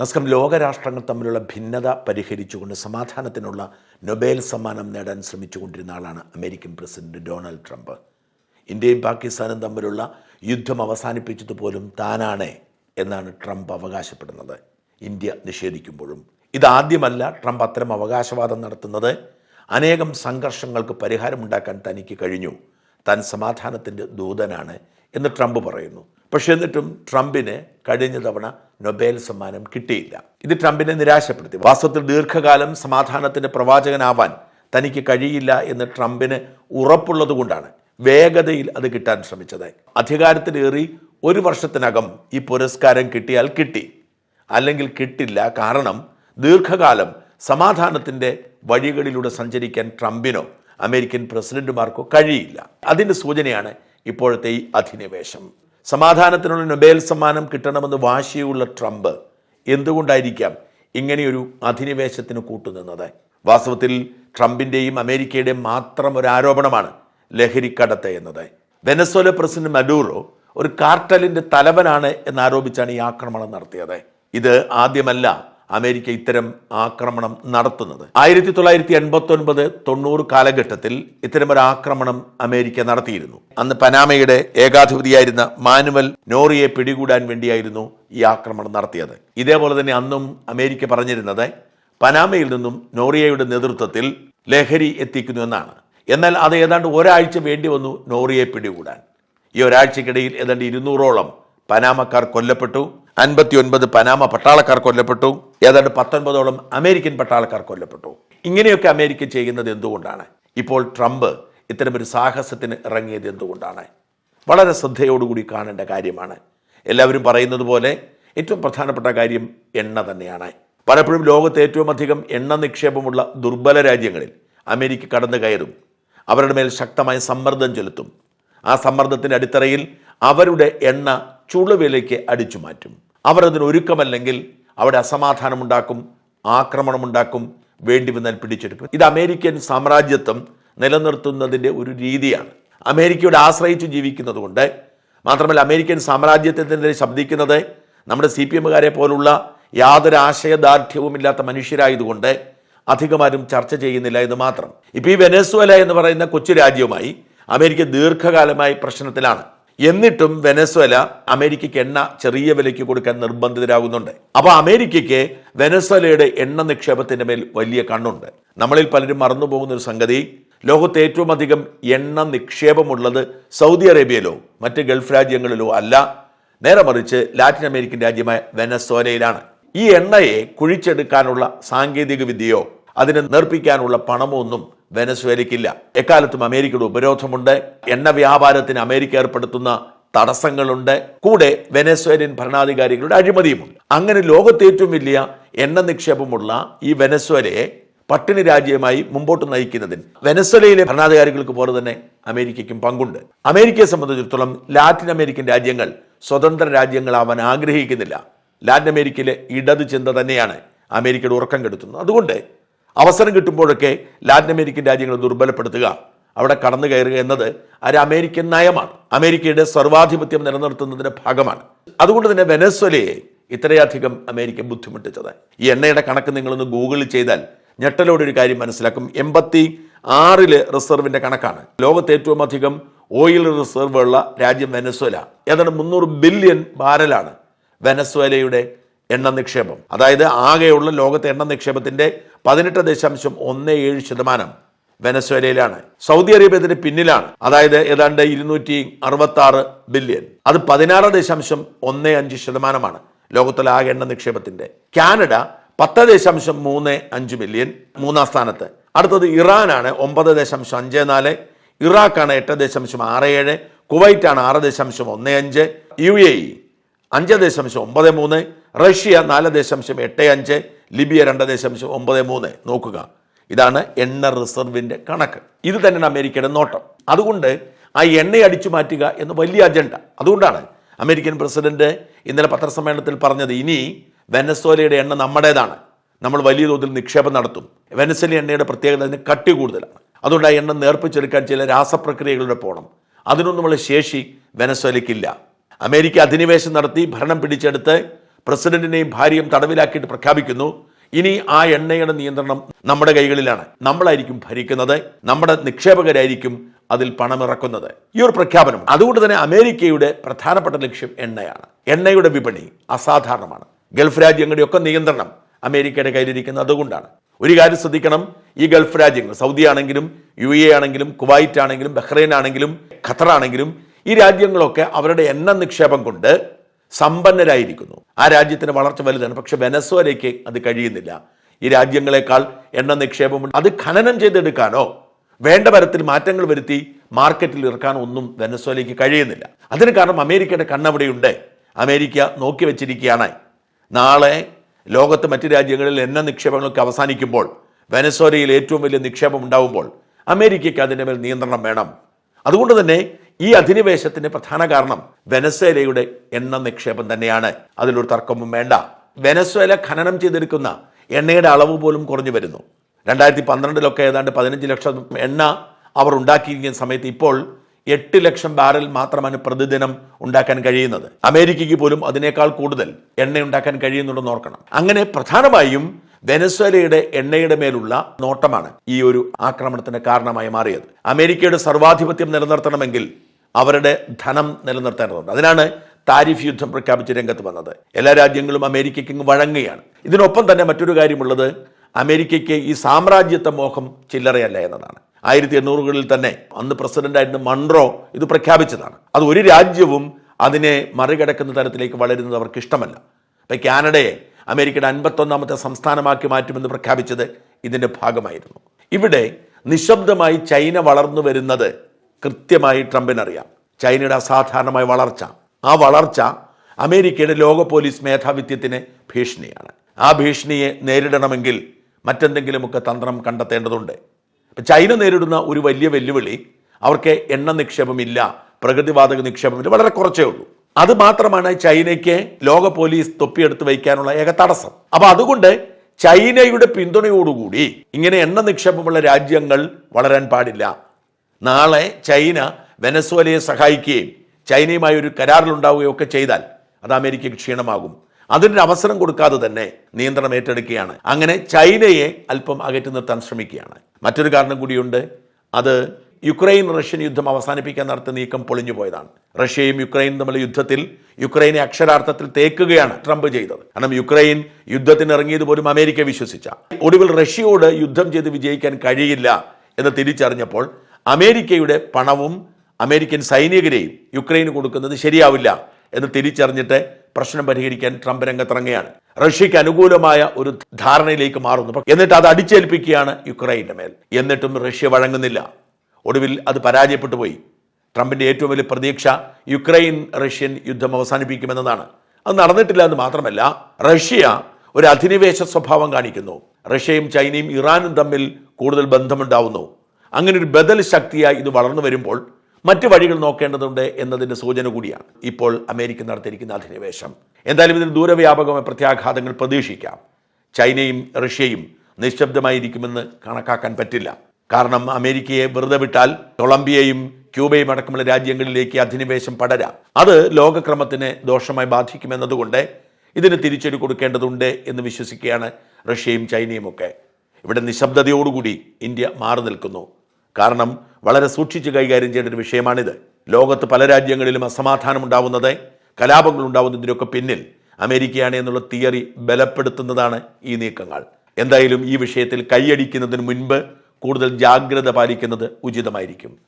നസ്കം ലോകരാഷ്ട്രങ്ങൾ തമ്മിലുള്ള ഭിന്നത പരിഹരിച്ചുകൊണ്ട് സമാധാനത്തിനുള്ള നൊബേൽ സമ്മാനം നേടാൻ ശ്രമിച്ചുകൊണ്ടിരുന്ന ആളാണ് അമേരിക്കൻ പ്രസിഡന്റ് ഡൊണാൾഡ് ട്രംപ്. ഇന്ത്യയും പാകിസ്ഥാനും തമ്മിലുള്ള യുദ്ധം അവസാനിപ്പിച്ചതുപോലും താനാണ് എന്നാണ് ട്രംപ് അവകാശപ്പെടുന്നത്. ഇന്ത്യ നിഷേധിക്കുമ്പോഴും. ഇതാദ്യമല്ല ട്രംപ് അത്തരം അവകാശവാദം നടത്തുന്നത്. അനേകം സംഘർഷങ്ങൾക്ക് പരിഹാരമുണ്ടാക്കാൻ തനിക്ക് കഴിഞ്ഞു. താൻ സമാധാനത്തിന്റെ ദൂതനാണ് എന്ന് ട്രംപ് പറയുന്നു. പക്ഷെ എന്നിട്ടും ട്രംപിന് കഴിഞ്ഞ തവണ നൊബേൽ സമ്മാനം കിട്ടിയില്ല. ഇത് ട്രംപിനെ നിരാശപ്പെടുത്തി. വാസ്തവത്തിൽ ദീർഘകാലം സമാധാനത്തിന്റെ പ്രവാചകനാവാൻ തനിക്ക് കഴിയില്ല എന്ന് ട്രംപിന് ഉറപ്പുള്ളത് കൊണ്ടാണ് വേഗതയിൽ അത് കിട്ടാൻ ശ്രമിച്ചത്. അധികാരത്തിലേറി ഒരു വർഷത്തിനകം ഈ പുരസ്കാരം കിട്ടിയാൽ കിട്ടി. അല്ലെങ്കിൽ കിട്ടില്ല കാരണം ദീർഘകാലം സമാധാനത്തിന്റെ വഴികളിലൂടെ സഞ്ചരിക്കാൻ ട്രംപിനോ അമേരിക്കൻ പ്രസിഡന്റുമാർക്കോ കഴിയില്ല. അതിന്റെ സൂചനയാണ് ഇപ്പോഴത്തെ ഈ അധിനിവേശം. സമാധാനത്തിനുള്ള നൊബേൽ സമ്മാനം കിട്ടണമെന്ന് വാശിയുള്ള ട്രംപ് എന്തുകൊണ്ടായിരിക്കാം ഇങ്ങനെയൊരു അധിനിവേശത്തിന് കൂട്ടുനിന്നത്? വാസ്തവത്തിൽ ട്രംപിന്റെയും അമേരിക്കയുടെയും മാത്രം ഒരു ആരോപണമാണ് ലഹരിക്കടത്ത് എന്നത്. വെനസ്വല പ്രസിഡന്റ് മഡൂറോ ഒരു കാർട്ടലിന്റെ തലവനാണ് എന്നാരോപിച്ചാണ് ഈ ആക്രമണം നടത്തിയത്. ഇത് ആദ്യമല്ല അമേരിക്ക ഇത്തരം ആക്രമണം നടത്തുന്നത്. ആയിരത്തി തൊള്ളായിരത്തി എൺപത്തി ഒൻപത് തൊണ്ണൂറ് കാലഘട്ടത്തിൽ ഇത്തരമൊരു ആക്രമണം അമേരിക്ക നടത്തിയിരുന്നു. അന്ന് പനാമയുടെ ഏകാധിപതിയായിരുന്ന മാനുവൽ നോറിയെ പിടികൂടാൻ വേണ്ടിയായിരുന്നു ഈ ആക്രമണം നടത്തിയത്. ഇതേപോലെ തന്നെ അന്നും അമേരിക്ക പറഞ്ഞിരുന്നത് പനാമയിൽ നിന്നും നോറിയയുടെ നേതൃത്വത്തിൽ ലഹരി എത്തിക്കുന്നു എന്നാണ്. എന്നാൽ അത് ഏതാണ്ട് ഒരാഴ്ച വേണ്ടി വന്നു നോറിയെ പിടികൂടാൻ. ഈ ഒരാഴ്ചക്കിടയിൽ ഏതാണ്ട് ഇരുന്നൂറോളം പനാമക്കാർ കൊല്ലപ്പെട്ടു. അൻപത്തി ഒൻപത് പനാമ പട്ടാളക്കാർ കൊല്ലപ്പെട്ടു. ഏതാണ്ട് പത്തൊൻപതോളം അമേരിക്കൻ പട്ടാളക്കാർ കൊല്ലപ്പെട്ടു. ഇങ്ങനെയൊക്കെ അമേരിക്ക ചെയ്യുന്നത് എന്തുകൊണ്ടാണ്? ഇപ്പോൾ ട്രംപ് ഇത്തരമൊരു സാഹസത്തിന് ഇറങ്ങിയത് എന്തുകൊണ്ടാണ്? വളരെ ശ്രദ്ധയോടുകൂടി കാണേണ്ട കാര്യമാണ്. എല്ലാവരും പറയുന്നത് പോലെ ഏറ്റവും പ്രധാനപ്പെട്ട കാര്യം എണ്ണ തന്നെയാണ്. പലപ്പോഴും ലോകത്ത് ഏറ്റവും അധികം എണ്ണ നിക്ഷേപമുള്ള ദുർബല രാജ്യങ്ങളിൽ അമേരിക്ക കടന്നു കയറും. അവരുടെ മേൽ ശക്തമായ സമ്മർദ്ദം ചെലുത്തും. ആ സമ്മർദ്ദത്തിന്റെ അടിത്തറയിൽ അവരുടെ എണ്ണ ചുളുവിലേക്ക് അടിച്ചു മാറ്റും അവർ അതിന് ഒരുക്കമല്ലെങ്കിൽ അവിടെ അസമാധാനമുണ്ടാക്കും ആക്രമണമുണ്ടാക്കും വേണ്ടി വന്നാൽ പിടിച്ചെടുക്കും. ഇത് അമേരിക്കൻ സാമ്രാജ്യത്വം നിലനിർത്തുന്നതിന്റെ ഒരു രീതിയാണ്. അമേരിക്കയുടെ ആശ്രയിച്ച് ജീവിക്കുന്നത് കൊണ്ട് മാത്രമല്ല അമേരിക്കൻ സാമ്രാജ്യത്തിനെതിരെ ശബ്ദിക്കുന്നത് നമ്മുടെ സി പി എമ്മുകാരെ പോലുള്ള യാതൊരു ആശയദാർഢ്യവും ഇല്ലാത്ത മനുഷ്യരായതുകൊണ്ട് അധികമാരും ചർച്ച ചെയ്യുന്നില്ല എന്ന് മാത്രം. ഇപ്പോൾ ഈ വെനസ്വേല എന്ന് പറയുന്ന കൊച്ചു രാജ്യവുമായി അമേരിക്ക ദീർഘകാലമായി പ്രശ്നത്തിലാണ്. എന്നിട്ടും വെനസ്വല അമേരിക്കയ്ക്ക് എണ്ണ ചെറിയ വിലയ്ക്ക് കൊടുക്കാൻ നിർബന്ധിതരാകുന്നുണ്ട്. അപ്പോൾ അമേരിക്കയ്ക്ക് വെനസ്വലയുടെ എണ്ണ നിക്ഷേപത്തിന്റെ മേൽ വലിയ കണ്ണുണ്ട്. നമ്മളിൽ പലരും മറന്നുപോകുന്ന ഒരു സംഗതി ലോകത്ത് ഏറ്റവും അധികം എണ്ണ നിക്ഷേപമുള്ളത് സൗദി അറേബ്യയിലോ മറ്റ് ഗൾഫ് രാജ്യങ്ങളിലോ അല്ല. നേരെ മറിച്ച് ലാറ്റിൻ അമേരിക്കൻ രാജ്യമായ വെനസ്വലയിലാണ്. ഈ എണ്ണയെ കുഴിച്ചെടുക്കാനുള്ള സാങ്കേതിക വിദ്യയോ അതിനെ നേർപ്പിക്കാനുള്ള പണമോ ഒന്നും വെനസ്വേലയ്ക്കില്ല. എക്കാലത്തും അമേരിക്കയുടെ ഉപരോധമുണ്ട്. എണ്ണ വ്യാപാരത്തിന് അമേരിക്ക ഏർപ്പെടുത്തുന്ന തടസ്സങ്ങളുണ്ട്. കൂടെ വെനസ്വേലിയൻ ഭരണാധികാരികളുടെ അഴിമതിയുമുണ്ട്. അങ്ങനെ ലോകത്തെ ഏറ്റവും വലിയ എണ്ണ നിക്ഷേപമുള്ള ഈ വെനസ്വേലയെ പട്ടിണി രാജ്യമായി മുമ്പോട്ട് നയിക്കുന്നതിന് വെനസ്വലയിലെ ഭരണാധികാരികൾക്ക് പോലെ തന്നെ അമേരിക്കയ്ക്കും പങ്കുണ്ട്. അമേരിക്കയെ സംബന്ധിച്ചിടത്തോളം ലാറ്റിൻ അമേരിക്കൻ രാജ്യങ്ങൾ സ്വതന്ത്ര രാജ്യങ്ങളാവാൻ ആഗ്രഹിക്കുന്നില്ല. ലാറ്റിൻ അമേരിക്കയിലെ ഇടത് ചിന്ത തന്നെയാണ് അമേരിക്കയുടെ ഉറക്കം കെടുത്തുന്നത്. അതുകൊണ്ട് അവസരം കിട്ടുമ്പോഴൊക്കെ ലാറ്റിൻ അമേരിക്കൻ രാജ്യങ്ങളെ ദുർബലപ്പെടുത്തുക. അവിടെ കടന്നു കയറുക എന്നത് ഒരു അമേരിക്കൻ നയമാണ്. അമേരിക്കയുടെ സർവാധിപത്യം നിലനിർത്തുന്നതിന്റെ ഭാഗമാണ്. അതുകൊണ്ട് തന്നെ വെനസ്വലയെ ഇത്രയധികം അമേരിക്ക ബുദ്ധിമുട്ടിച്ചത്. ഈ എണ്ണയുടെ കണക്ക് നിങ്ങളൊന്ന് ഗൂഗിളിൽ ചെയ്താൽ ഞെട്ടലോടെ ഒരു കാര്യം മനസ്സിലാക്കും. എൺപത്തി ആറിൽ റിസർവിന്റെ കണക്കാണ്. ലോകത്ത് ഏറ്റവും അധികം ഓയിൽ റിസർവ് ഉള്ള രാജ്യം വെനസ്വല. ഏതാണ്ട് മുന്നൂറ് ബില്യൺ ബാരലാണ് വെനസ്വേലയുടെ എണ്ണ നിക്ഷേപം. അതായത് ആകെയുള്ള ലോകത്തെ എണ്ണ നിക്ഷേപത്തിന്റെ പതിനെട്ട് ദശാംശം ഒന്ന് ഏഴ് ശതമാനം വെനസ്വേലയിലാണ്. സൗദി അറേബ്യ ഇതിന് പിന്നിലാണ്. അതായത് ഏതാണ്ട് ഇരുന്നൂറ്റി അറുപത്തി ആറ് ബില്യൺ. അത് പതിനാറ് ദശാംശം ഒന്ന് അഞ്ച് ശതമാനമാണ് ലോകത്തിലെ ആകെ എണ്ണ നിക്ഷേപത്തിന്റെ. കാനഡ പത്ത് ദശാംശം മൂന്ന് അഞ്ച് ബില്യൺ മൂന്നാം സ്ഥാനത്ത്. അടുത്തത് ഇറാനാണ് ഒമ്പത് ദശാംശം അഞ്ച് നാല്. ഇറാഖാണ് എട്ട് ദശാംശം ആറ് ഏഴ്. കുവൈറ്റാണ് ആറ് ദശാംശം ഒന്ന് അഞ്ച്. U A E. അഞ്ച് ദശാംശം ഒമ്പത് മൂന്ന് റഷ്യ നാല് ദശാംശം എട്ട് അഞ്ച് ലിബിയ രണ്ട് ദശാംശം ഒമ്പത് മൂന്ന്. നോക്കുക. ഇതാണ് എണ്ണ റിസർവിന്റെ കണക്ക്. ഇത് തന്നെയാണ് അമേരിക്കയുടെ നോട്ടം. അതുകൊണ്ട് ആ എണ്ണ അടിച്ചു മാറ്റുക എന്ന വലിയ അജണ്ട. അതുകൊണ്ടാണ് അമേരിക്കൻ പ്രസിഡന്റ് ഇന്നലെ പത്രസമ്മേളനത്തിൽ പറഞ്ഞത് ഇനി വെനസ്വേലയുടെ എണ്ണ നമ്മുടേതാണ്. നമ്മൾ വലിയ തോതിൽ നിക്ഷേപം നടത്തും. വെനസ്വേല എണ്ണയുടെ പ്രത്യേകത അതിന് കട്ടി കൂടുതലാണ്. അതുകൊണ്ട് ആ എണ്ണ നേർപ്പിച്ചെടുക്കാൻ ചില രാസപ്രക്രിയകളിലൂടെ പോകണം. അതിനൊന്നുമുള്ള ശേഷി വെനസ്വേലയ്ക്കില്ല. അമേരിക്ക അധിനിവേശം നടത്തി ഭരണം പിടിച്ചെടുത്ത് പ്രസിഡന്റിനെയും ഭാര്യയും തടവിലാക്കിയിട്ട് പ്രഖ്യാപിക്കുന്നു. ഇനി ആ എണ്ണയുടെ നിയന്ത്രണം നമ്മുടെ കൈകളിലാണ്. നമ്മളായിരിക്കും ഭരിക്കുന്നത്. നമ്മുടെ നിക്ഷേപകരായിരിക്കും അതിൽ പണമിറക്കുന്നത്. ഈ ഒരു പ്രഖ്യാപനം അതുകൊണ്ട് തന്നെ അമേരിക്കയുടെ പ്രധാനപ്പെട്ട ലക്ഷ്യം എണ്ണയാണ്. എണ്ണയുടെ വിപണി അസാധാരണമാണ്. ഗൾഫ് രാജ്യങ്ങളുടെ ഒക്കെ നിയന്ത്രണം അമേരിക്കയുടെ കയ്യിലിരിക്കുന്നത് അതുകൊണ്ടാണ്. ഒരു കാര്യം ശ്രദ്ധിക്കണം. ഈ ഗൾഫ് രാജ്യങ്ങൾ സൗദി ആണെങ്കിലും യു എ ആണെങ്കിലും കുവൈറ്റ് ആണെങ്കിലും ബഹ്റൈൻ ആണെങ്കിലും ഖത്തർ ആണെങ്കിലും ഈ രാജ്യങ്ങളൊക്കെ അവരുടെ എണ്ണ നിക്ഷേപം കൊണ്ട് സമ്പന്നരായിരിക്കുന്നു. ആ രാജ്യത്തിന് വളർച്ച വലുതാണ്. പക്ഷെ വെനസ്വലയ്ക്ക് അത് കഴിയുന്നില്ല. ഈ രാജ്യങ്ങളെക്കാൾ എണ്ണ നിക്ഷേപം അത് ഖനനം ചെയ്തെടുക്കാനോ വേണ്ട തരത്തിൽ മാറ്റങ്ങൾ വരുത്തി മാർക്കറ്റിൽ ഇറക്കാനോ ഒന്നും വെനസ്വലയ്ക്ക് കഴിയുന്നില്ല. അതിന് കാരണം അമേരിക്കയുടെ കണ്ണവിടെയുണ്ട് അമേരിക്ക നോക്കി വെച്ചിരിക്കുകയാണ്. നാളെ ലോകത്ത് മറ്റ് രാജ്യങ്ങളിൽ എണ്ണ നിക്ഷേപങ്ങളൊക്കെ അവസാനിക്കുമ്പോൾ വെനസ്വലയിൽ ഏറ്റവും വലിയ നിക്ഷേപം ഉണ്ടാവുമ്പോൾ അമേരിക്കയ്ക്ക് അതിന്റെ മേൽ നിയന്ത്രണം വേണം. അതുകൊണ്ട് തന്നെ ഈ അധിനിവേശത്തിന്റെ പ്രധാന കാരണം വെനസ്വേലയുടെ എണ്ണ നിക്ഷേപം തന്നെയാണ്. അതിലൊരു തർക്കവും വേണ്ട. വെനസ്വേല ഖനനം ചെയ്തെടുക്കുന്ന എണ്ണയുടെ അളവ് പോലും കുറഞ്ഞു വരുന്നു. രണ്ടായിരത്തി പന്ത്രണ്ടിലൊക്കെ ഏതാണ്ട് പതിനഞ്ച് ലക്ഷം എണ്ണ അവർ ഉണ്ടാക്കിയിരിക്കുന്ന സമയത്ത് ഇപ്പോൾ എട്ട് ലക്ഷം ബാരൽ മാത്രമാണ് പ്രതിദിനം ഉണ്ടാക്കാൻ കഴിയുന്നത്. അമേരിക്കയ്ക്ക് പോലും അതിനേക്കാൾ കൂടുതൽ എണ്ണ ഉണ്ടാക്കാൻ കഴിയുന്നുണ്ടെന്ന് ഓർക്കണം. അങ്ങനെ പ്രധാനമായും വെനസ്വേലയുടെ എണ്ണയുടെ മേലുള്ള നോട്ടമാണ് ഈ ഒരു ആക്രമണത്തിന് കാരണമായി മാറിയത്. അമേരിക്കയുടെ സർവാധിപത്യം നിലനിർത്തണമെങ്കിൽ അവരുടെ ധനം നിലനിർത്തേണ്ടതുണ്ട്. അതിനാണ് താരിഫ് യുദ്ധം പ്രഖ്യാപിച്ച് രംഗത്ത് വന്നത്. എല്ലാ രാജ്യങ്ങളും അമേരിക്കയ്ക്ക് വഴങ്ങുകയാണ്. ഇതിനൊപ്പം തന്നെ മറ്റൊരു കാര്യമുള്ളത് അമേരിക്കയ്ക്ക് ഈ സാമ്രാജ്യത്വ മോഹം ചില്ലറയല്ല എന്നതാണ്. ആയിരത്തി എണ്ണൂറുകളിൽ തന്നെ അന്ന് പ്രസിഡന്റായിരുന്ന മൺറോ ഇത് പ്രഖ്യാപിച്ചതാണ്. അത് ഒരു രാജ്യവും അതിനെ മറികടക്കുന്ന തരത്തിലേക്ക് വളരുന്നത് അവർക്ക് ഇഷ്ടമല്ല. ഇപ്പം കാനഡയെ അമേരിക്കയുടെ അൻപത്തൊന്നാമത്തെ സംസ്ഥാനമാക്കി മാറ്റുമെന്ന് പ്രഖ്യാപിച്ചത് ഇതിന്റെ ഭാഗമായിരുന്നു. ഇവിടെ നിശബ്ദമായി ചൈന വളർന്നു വരുന്നത് കൃത്യമായി ട്രംപിനറിയാം. ചൈനയുടെ അസാധാരണമായ വളർച്ച. ആ വളർച്ച അമേരിക്കയുടെ ലോക പോലീസ് മേധാവിത്വത്തിന് ഭീഷണിയാണ്. ആ ഭീഷണിയെ നേരിടണമെങ്കിൽ മറ്റെന്തെങ്കിലുമൊക്കെ തന്ത്രം കണ്ടെത്തേണ്ടതുണ്ട്. ചൈന നേരിടുന്ന ഒരു വലിയ വെല്ലുവിളി അവർക്ക് എണ്ണ നിക്ഷേപമില്ല പ്രകൃതിവാതക നിക്ഷേപമില്ല വളരെ കുറച്ചേ ഉള്ളൂ. അത് മാത്രമാണ് ചൈനയ്ക്ക് ലോക പോലീസ് തൊപ്പിയെടുത്ത് വയ്ക്കാനുള്ള ഏക തടസ്സം. അപ്പൊ അതുകൊണ്ട് ചൈനയുടെ പിന്തുണയോടുകൂടി ഇങ്ങനെ എണ്ണ നിക്ഷേപമുള്ള രാജ്യങ്ങൾ വളരാൻ പാടില്ല. നാളെ ചൈന വെനസ്വേലയെ സഹായിക്കുകയും ചൈനയുമായി ഒരു കരാറിലുണ്ടാവുകയും ഒക്കെ ചെയ്താൽ അത് അമേരിക്കയ്ക്ക് ക്ഷീണമാകും. അതിനൊരു അവസരം കൊടുക്കാതെ തന്നെ നിയന്ത്രണം ഏറ്റെടുക്കുകയാണ്. അങ്ങനെ ചൈനയെ അല്പം അകറ്റി നിർത്താൻ ശ്രമിക്കുകയാണ്. മറ്റൊരു കാരണം കൂടിയുണ്ട്. അത് യുക്രൈൻ റഷ്യൻ യുദ്ധം അവസാനിപ്പിക്കാൻ നടത്തിയ നീക്കം പൊളിഞ്ഞു പോയതാണ്. റഷ്യയും യുക്രൈനും തമ്മിലുള്ള യുദ്ധത്തിൽ യുക്രൈനെ അക്ഷരാർത്ഥത്തിൽ തേക്കുകയാണ് ട്രംപ് ചെയ്തത്. കാരണം യുക്രൈൻ യുദ്ധത്തിന് ഇറങ്ങിയത് പോലും അമേരിക്ക വിശ്വസിച്ച. ഒടുവിൽ റഷ്യയോട് യുദ്ധം ചെയ്ത് വിജയിക്കാൻ കഴിയില്ല എന്ന് തിരിച്ചറിഞ്ഞപ്പോൾ അമേരിക്കയുടെ പണവും അമേരിക്കൻ സൈനികരെയും യുക്രൈന് കൊടുക്കുന്നത് ശരിയാവില്ല എന്ന് തിരിച്ചറിഞ്ഞിട്ട് പ്രശ്നം പരിഹരിക്കാൻ ട്രംപ് രംഗത്തിറങ്ങുകയാണ്. റഷ്യക്ക് അനുകൂലമായ ഒരു ധാരണയിലേക്ക് മാറുന്നു. എന്നിട്ട് അത് അടിച്ചേൽപ്പിക്കുകയാണ് യുക്രൈന്റെ മേൽ. എന്നിട്ടും റഷ്യ വഴങ്ങുന്നില്ല. ഒടുവിൽ അത് പരാജയപ്പെട്ടു പോയി. ട്രംപിന്റെ ഏറ്റവും വലിയ പ്രതീക്ഷ യുക്രൈൻ റഷ്യൻ യുദ്ധം അവസാനിപ്പിക്കുമെന്നതാണ്. അത് നടന്നിട്ടില്ല എന്ന് മാത്രമല്ല റഷ്യ ഒരു അധിനിവേശ സ്വഭാവം കാണിക്കുന്നു. റഷ്യയും ചൈനയും ഇറാനും തമ്മിൽ കൂടുതൽ ബന്ധമുണ്ടാവുന്നു. അങ്ങനെ ഒരു ബദൽ ശക്തിയായി ഇത് വളർന്നു വരുമ്പോൾ മറ്റ് വഴികൾ നോക്കേണ്ടതുണ്ട് എന്നതിന്റെ സൂചന കൂടിയാണ്. ഇപ്പോൾ അമേരിക്ക നടത്തിയിരിക്കുന്ന അധിനിവേശം. എന്തായാലും ഇതിന് ദൂരവ്യാപകമായ പ്രത്യാഘാതങ്ങൾ പ്രതീക്ഷിക്കാം. ചൈനയും റഷ്യയും നിശബ്ദമായിരിക്കുമെന്ന് കണക്കാക്കാൻ പറ്റില്ല. കാരണം അമേരിക്കയെ വെറുതെ വിട്ടാൽ കൊളംബിയയും ക്യൂബയും അടക്കമുള്ള രാജ്യങ്ങളിലേക്ക് അധിനിവേശം പടരാം. അത് ലോകക്രമത്തിനെ ദോഷമായി ബാധിക്കുമെന്നതുകൊണ്ട് ഇതിന് തിരിച്ചടി കൊടുക്കേണ്ടതുണ്ട് എന്ന് വിശ്വസിക്കുകയാണ് റഷ്യയും ചൈനയും ഒക്കെ. ഇവിടെ നിശബ്ദതയോടുകൂടി ഇന്ത്യ മാറി നിൽക്കുന്നു. കാരണം വളരെ സൂക്ഷിച്ച് കൈകാര്യം ചെയ്യേണ്ട ഒരു വിഷയമാണിത്. ലോകത്ത് പല രാജ്യങ്ങളിലും അസമാധാനം ഉണ്ടാവുന്നത് കലാപങ്ങൾ ഉണ്ടാവുന്നതിനൊക്കെ പിന്നിൽ അമേരിക്കയാണ് എന്നുള്ള തിയറി ബലപ്പെടുത്തുന്നതാണ് ഈ നീക്കങ്ങൾ. എന്തായാലും ഈ വിഷയത്തിൽ കൈയടിക്കുന്നതിന് മുൻപ് കൂടുതൽ ജാഗ്രത പാലിക്കുന്നത് ഉചിതമായിരിക്കും.